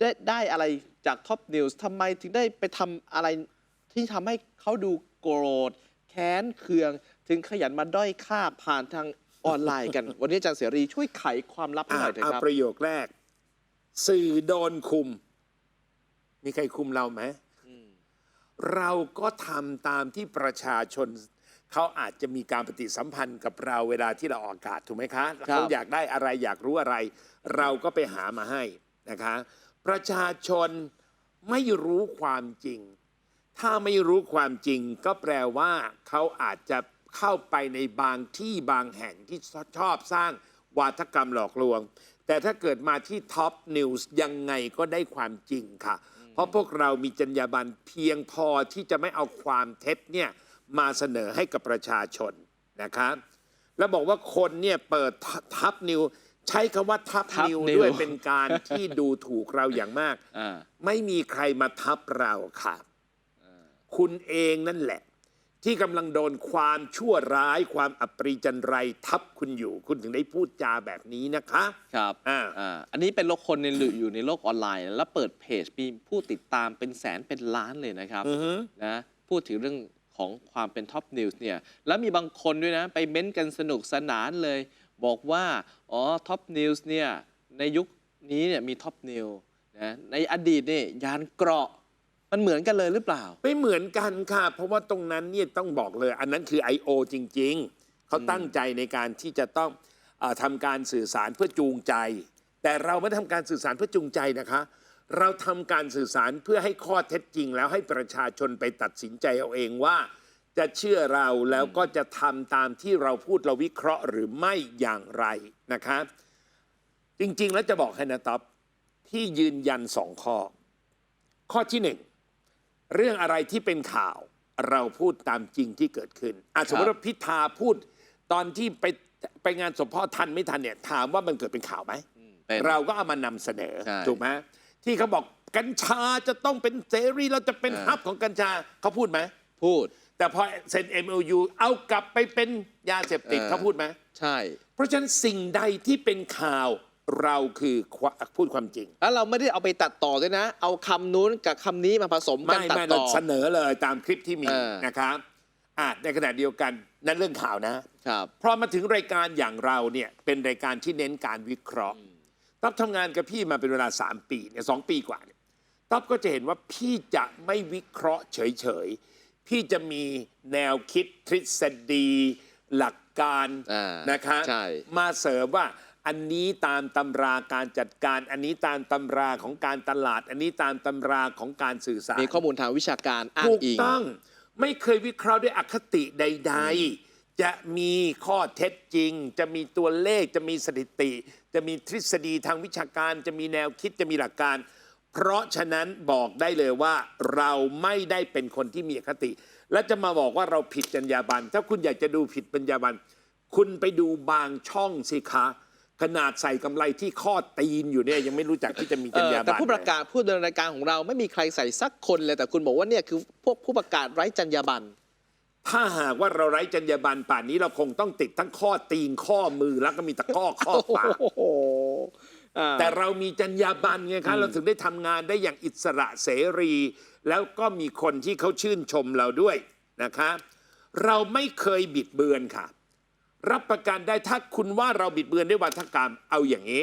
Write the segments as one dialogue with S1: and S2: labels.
S1: ได้ได้อะไรจากท็อปนิวส์ทำไมถึงได้ไปทำอะไรที่ทำให้เขาดูโกรธ แค้นเคือง ถึงขยันมาด้อยค่าผ่านทางออนไลน์กัน วันนี้อาจารย์เสรีช่วยไขความลับให้หน่อยเถ
S2: เอา
S1: อะครับ
S2: ประโยคแรก สื่อโดนคุม มีใครคุมเราไหมเราก็ทำตามที่ประชาชน เขาอาจจะมีการปฏิสัมพันธ์กับเราเวลาที่เราออกอากาศถูกไหมคะ
S1: ครับ
S2: เขาอยากได้อะไรอยากรู้อะไร เราก็ไปหามาให้นะคะ ประชาชนไม่รู้ความจริง ถ้าไม่รู้ความจริง ก็แปลว่าเขาอาจจะเข้าไปในบางที่บางแห่งที่ชอบสร้างวาทกรรมหลอกลวง แต่ถ้าเกิดมาที่ท็อปนิวส์ยังไงก็ได้ความจริงค่ะ เพราะพวกเรามีจรรยาบรรณเพียงพอที่จะไม่เอาความเท็จเนี่ยมาเสนอให้กับประชาชนนะครับแล้วบอกว่าคนเนี่ยเปิดทับนิว ใช้คำว่าทับ
S1: ทับ
S2: นิว
S1: นิว
S2: ด้วยเป็นการที่ดูถูกเราอย่างมาก
S1: อ่า
S2: ไม่มีใครมาทับเราค่ะ คุณเองนั่นแหละ ที่กำลังโดนความชั่วร้ายความอัปรีจันไรทับคุณอยู่ คุณถึงได้พูดจาแบบนี้นะคะ
S1: ครับ
S2: อ่า
S1: อ่า อันนี้เป็นโลกคนในอยู่ในโลกออนไลน์ แล้วเปิดเพจมีผู้ติดตามเป็นแสนเป็นล้านเลยนะครับ
S2: อือฮึ
S1: นะ พูดถึงเรื่องของความเป็นท็อปนิวส์เนี่ย แล้วมีบางคนด้วยนะ ไปเม้นต์กันสนุกสนานเลย บอกว่าอ๋อท็อปนิวส์เนี่ยในยุคนี้เนี่ยมีท็อปนิวนะในอดีตเนี่ยยานเกราะมันเหมือนกันเลยหรือเปล่า
S2: ไม่เหมือนกันค่ะ เพราะว่าตรงนั้นเนี่ยต้องบอกเลย อันนั้นคือ I.O. จริง ๆ เขาตั้งใจในการที่จะต้องอทำการสื่อสารเพื่อจูงใจ แต่เราไม่ได้ทำการสื่อสารเพื่อจูงใจนะคะ เราทำการสื่อสารเพื่อให้ข้อเท็จจริง แล้วให้ประชาชนไปตัดสินใจเอาเองว่า จะเชื่อเราแล้วก็จะทำตามที่เราพูดเราวิเคราะห์หรือไม่อย่างไรนะคะจริง ๆ แล้วจะบอกให้นะต๊อบที่ยืนยันสองข้อ ข้อที่หนึ่งเรื่องอะไรที่เป็นข่าวเราพูดตามจริงที่เกิดขึ้นอะสมมติว่าพิธาพูดตอนที่ไปไปงานศพพ่อทันไม่ทันเนี่ยถามว่ามันเกิดเป็นข่าวไหม
S1: เป็น
S2: เราก็เอามานำเสนอ
S1: ใช่
S2: ถูกไหมที่เขาบอกกัญชาจะต้องเป็นเสรีเราจะเป็น
S1: เออ
S2: ฮับของกัญชาเขาพูดไหม
S1: พูด
S2: แต่พอเซ็น MOU เอากลับไปเป็นยาเสพติด
S1: เออ
S2: เขาพูดไหม
S1: ใช่
S2: เพราะฉะนั้นสิ่งใดที่เป็นข่าวเราคือพูดความจริง
S1: แล้วเราไม่ได้เอาไปตัดต่อด้วยนะ เอาคำนู้นกับคำนี้มาผสมกัน
S2: ไม่
S1: ตัด
S2: ไม่เรา
S1: ต่อ
S2: เสนอเลยตามคลิปที่มี
S1: เออ
S2: นะครับอะในขณะเดียวกันนั่นเรื่องข่าวนะ
S1: ครับ
S2: พอมาถึงรายการอย่างเราเนี่ยเป็นรายการที่เน้นการวิเคราะห์ต๊อบทำงานกับพี่มาเป็นเวลา 3 ปีเนี่ยสองปีกว่าเนี่ยต๊อบก็จะเห็นว่าพี่จะไม่วิเคราะห์เฉย ๆพี่จะมีแนวคิดทฤษฎี หลักการ
S1: อ่าน
S2: นะคะ
S1: ใช่
S2: มาเสริมว่าอันนี้ตามตำราการจัดการ อันนี้ตามตำราของการตลาด อันนี้ตามตำราของการสื่อสาร
S1: มีข้อมูลทางวิชาการอ้าง
S2: ถูก
S1: อิง
S2: ต้องไม่เคยวิเคราะห์ด้วยอคติใด ๆ จะมีข้อเท็จจริง จะมีตัวเลขจะมีสถิติ จะมีทฤษฎีทางวิชาการ จะมีแนวคิดจะมีหลักการ เพราะฉะนั้นบอกได้เลยว่าเราไม่ได้เป็นคนที่มีอคติ และจะมาบอกว่าเราผิดจรรยาบรรณถ้าคุณอยากจะดูผิดจรรยาบรรณคุณไปดูบางช่องสิคะ ขนาดใส่กำไรที่ข้อตีนอยู่เนี่ยยังไม่รู้จักที่จะมีจรรยาบรรณ
S1: แต่ผู้ประกาศผู้ดำเนินรายการของเราไม่มีใครใส่สักคนเลยแต่คุณบอกว่าเนี่ยคือพวกผู้ประกาศไร้จรรยาบรรณ
S2: ถ้าหากว่าเราไร้จรรยาบรรณป่านนี้เราคงต้องติดทั้งข้อตีนข้อมือแล้วก็มีตะข้อข้อปาก
S1: โอ้โห อ่า
S2: แต่เรามีจรรยาบรรณไงคะเราถึงได้ทำงานได้อย่างอิสระเสรี แล้วก็มีคนที่เขาชื่นชมเราด้วยนะคะ เราไม่เคยบิดเบือนค่ะ รับประกันได้ถ้าคุณว่าเราบิดเบือนด้วยวัฒกรรมเอาอย่างนี้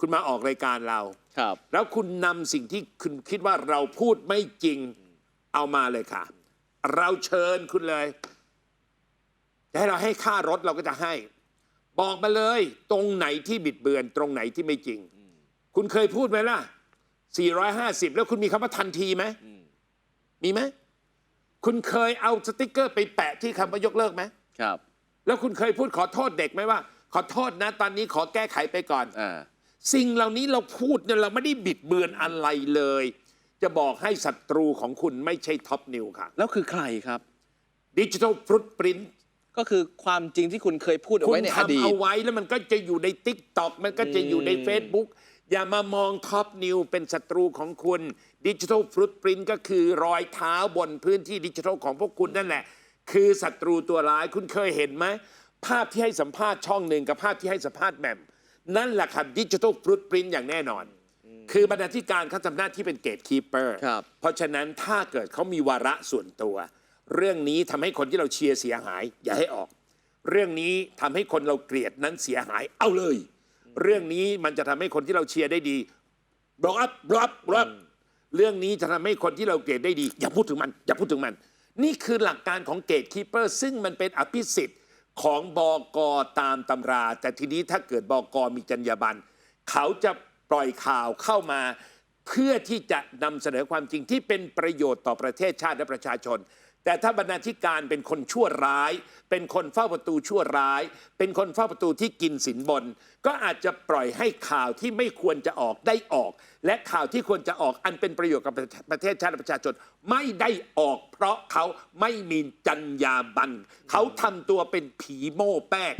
S2: คุณมาออกรายการเรา
S1: ครับ
S2: แล้วคุณนำสิ่งที่คุณคิดว่าเราพูดไม่จริงเอามาเลยค่ะ เราเชิญคุณเลยจะให้เราให้ค่ารถเราก็จะให้ บอกมาเลย ตรงไหนที่บิดเบือน ตรงไหนที่ไม่จริง คุณเคยพูดไหมล่ะ 450 แล้วคุณมีคำว่าทันทีไหมมีไหมคุณเคยเอาสติกเกอร์ไปแปะที่คำว่ายกเลิกไหม
S1: ครับ
S2: แล้วคุณเคยพูดขอโทษเด็กไหมว่า ขอโทษนะ ตอนนี้ขอแก้ไขไปก่อน
S1: อ่า
S2: สิ่งเหล่านี้เราพูดเนี่ยเราไม่ได้บิดเบือนอะไรเลย จะบอกให้ศัตรูของคุณไม่ใช่ท็อปนิวค่ะ
S1: แล้วคือใครครับ
S2: ดิจิทัลฟรุตปริน
S1: ก็คือความจริงที่คุณเคยพูดเอา
S2: คุณ
S1: ไว้ในอดี
S2: ทำ
S1: ต
S2: เอาไว้แล้วมันก็จะอยู่ใน t ิ k t o k มันก็จะอยู่ใน Facebook อย่ามามองท็อปนิวเป็นศัตรูของคุณดิจิทัลฟรุตปรินก็คือรอยเท้าบนพื้นที่ดิจิทัลของพวกคุณนั่นแหละ คือศัตรูตัวร้ายคุณเคยเห็นไหม ภาพที่ให้สัมภาษณ์ช่องหนึ่งกับภาพที่ให้สัมภาษณ์แหม่มนั่นแหละครับดิจิทัลฟรุตปรินอย่างแน่นอน คือบรรณาธิการเขาทำหน้าที่เป็นเกตคีเปอร์
S1: ครับ
S2: เพราะฉะนั้นถ้าเกิดเขามีวาระส่วนตัว เรื่องนี้ทำให้คนที่เราเชียร์เสียหาย อย่าให้ออก เรื่องนี้ทำให้คนเราเกลียดนั้นเสียหายเอาเลย เรื่องนี้มันจะทำให้คนที่เราเชียร์ได้ดีบล็อกอัพบล็อกอัพบล็อกเรื่องนี้จะทำให้คนที่เราเกลียดได้ดี อย่าพูดถึงมัน อย่าพูดถึงมัน นี่คือหลักการของเกตคีเปอร์ ซึ่งมันเป็นอภิสิทธิ์ของบอกอตามตำรา แต่ทีนี้ถ้าเกิดบอกอมีจรรยาบรรณเขาจะปล่อยข่าวเข้ามา เพื่อที่จะนำเสนอความจริงที่เป็นประโยชน์ต่อประเทศชาติและประชาชน แต่ถ้าบรรณาธิการเป็นคนชั่วร้าย เป็นคนเฝ้าประตูชั่วร้าย เป็นคนเฝ้าประตูที่กินสินบน ก็อาจจะปล่อยให้ข่าวที่ไม่ควรจะออกได้ออก และข่าวที่ควรจะออกอันเป็นประโยชน์กับประเทศชาติประชาชนไม่ได้ออก เพราะเขาไม่มีจรรยาบรรณเขาทำตัวเป็นผีโม่แป้ง